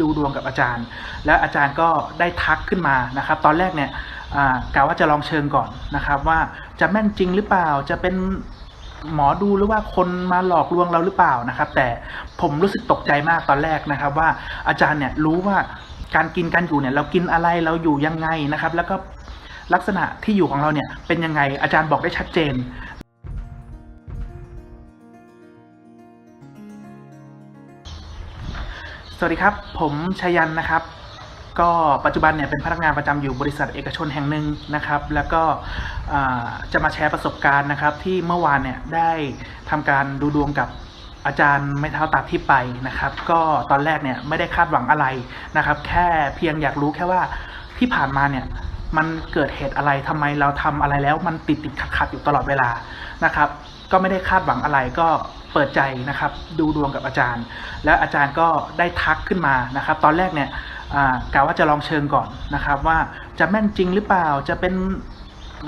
ดูดวงกับอาจารย์ และอาจารย์ก็ได้ทักขึ้นมานะครับ ตอนแรกเนี่ยอ่ากะว่าจะลองเชิญก่อนนะครับ ว่าจะแม่นจริงหรือเปล่าจะเป็นหมอดูหรือว่าคนมาหลอกลวงเราหรือเปล่านะครับ แต่ผมรู้สึกตกใจมากตอนแรกนะครับ ว่าอาจารย์เนี่ยรู้ว่าการกินการอยู่เนี่ยเรากินอะไรเราอยู่ยังไงนะครับ แล้วก็ลักษณะที่อยู่ของเราเนี่ยเป็นยังไงอาจารย์บอกได้ชัดเจน สวัสดีครับ ผมชยันนะครับ ก็ปัจจุบันเนี่ยเป็นพนักงานประจำอยู่บริษัทเอกชนแห่งหนึ่งนะครับ แล้วก็จะมาแชร์ประสบการณ์นะครับ ที่เมื่อวานเนี่ยได้ทำการดูดวงกับอาจารย์ไม่เท้าตาที่ไปนะครับ ก็ตอนแรกเนี่ยไม่ได้คาดหวังอะไรนะครับ แค่เพียงอยากรู้แค่ว่าที่ผ่านมาเนี่ยมันเกิดเหตุอะไรทำไมเราทำอะไรแล้วมันติดติดขัดขัดอยู่ตลอดเวลานะครับ ก็ไม่ได้คาดหวังอะไรก็เปิดใจนะครับดูดวงกับอาจารย์ และอาจารย์ก็ได้ทักขึ้นมานะครับ ตอนแรกเนี่ยอ่ากะว่าจะลองเชิญก่อนนะครับ ว่าจะแม่นจริงหรือเปล่าจะเป็น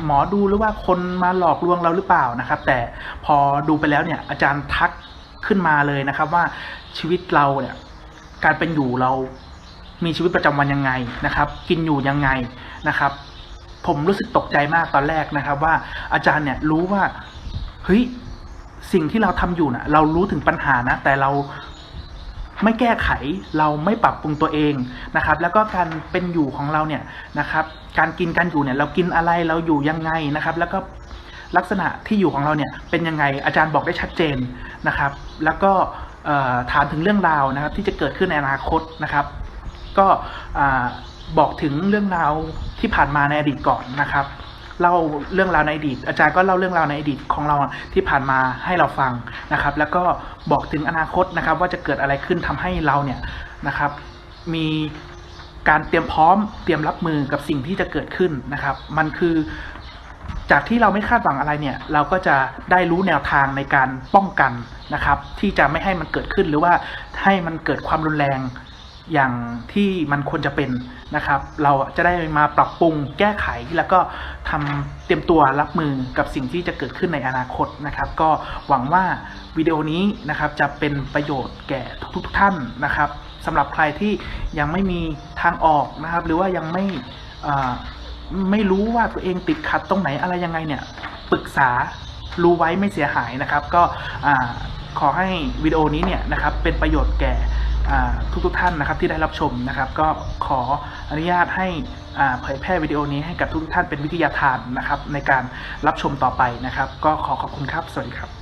หมอดูหรือว่าคนมาหลอกลวงเราหรือเปล่านะครับ แต่พอดูไปแล้วเนี่ยอาจารย์ทักขึ้นมาเลยนะครับว่าชีวิตเราเนี่ยการเป็นอยู่เรามีชีวิตประจำวันยังไงนะครับ กินอยู่ยังไงนะครับ ผมรู้สึกตกใจมากตอนแรกนะครับ ว่าอาจารย์เนี่ยรู้ว่า เฮ้ยสิ่งที่เราทำอยู่นะเรารู้ถึงปัญหานะ แต่เราไม่แก้ไขเราไม่ปรับปรุงตัวเองนะครับ แล้วก็การเป็นอยู่ของเราเนี่ยนะครับ การกินการอยู่เนี่ย เรากินอะไรเราอยู่ยังไงนะครับ แล้วก็ลักษณะที่อยู่ของเราเนี่ยเป็นยังไงอาจารย์บอกได้ชัดเจนนะครับ แล้วก็ถามถึงเรื่องราวนะครับ ที่จะเกิดขึ้นในอนาคตนะครับ ก็บอกถึงเรื่องราวที่ผ่านมาในอดีตก่อนนะครับ เล่าเรื่องราวในอดีต อาจารย์ก็เล่าเรื่องราวในอดีตของเราที่ผ่านมาให้เราฟังนะครับ แล้วก็บอกถึงอนาคตนะครับ ว่าจะเกิดอะไรขึ้นทำให้เราเนี่ยนะครับ มีการเตรียมพร้อมเตรียมรับมือกับสิ่งที่จะเกิดขึ้นนะครับ มันคือจากที่เราไม่คาดหวังอะไรเนี่ย เราก็จะได้รู้แนวทางในการป้องกันนะครับ ที่จะไม่ให้มันเกิดขึ้นหรือว่าให้มันเกิดความรุนแรง อย่างที่มันควรจะเป็นนะครับ เราจะได้มาปรับปรุงแก้ไขแล้วก็ทำเตรียมตัวรับมือกับสิ่งที่จะเกิดขึ้นในอนาคตนะครับ ก็หวังว่าวิดีโอนี้นะครับจะเป็นประโยชน์แก่ทุกๆท่านนะครับสำหรับใครที่ยังไม่มีทางออกนะครับ หรือว่ายังไม่ไม่รู้ว่าตัวเองติดขัดตรงไหนอะไรยังไงเนี่ยปรึกษารู้ไว้ไม่เสียหายนะครับ ก็ขอให้วิดีโอนี้เนี่ยนะครับเป็นประโยชน์แก่ ทุกๆท่านนะครับที่ได้รับชมนะครับ ก็ขออนุญาตให้เผยแพร่วิดีโอนี้ให้กับทุกท่านเป็นวิทยาทานนะครับในการรับชมต่อไปนะครับ ก็ขอขอบคุณครับ สวัสดีครับ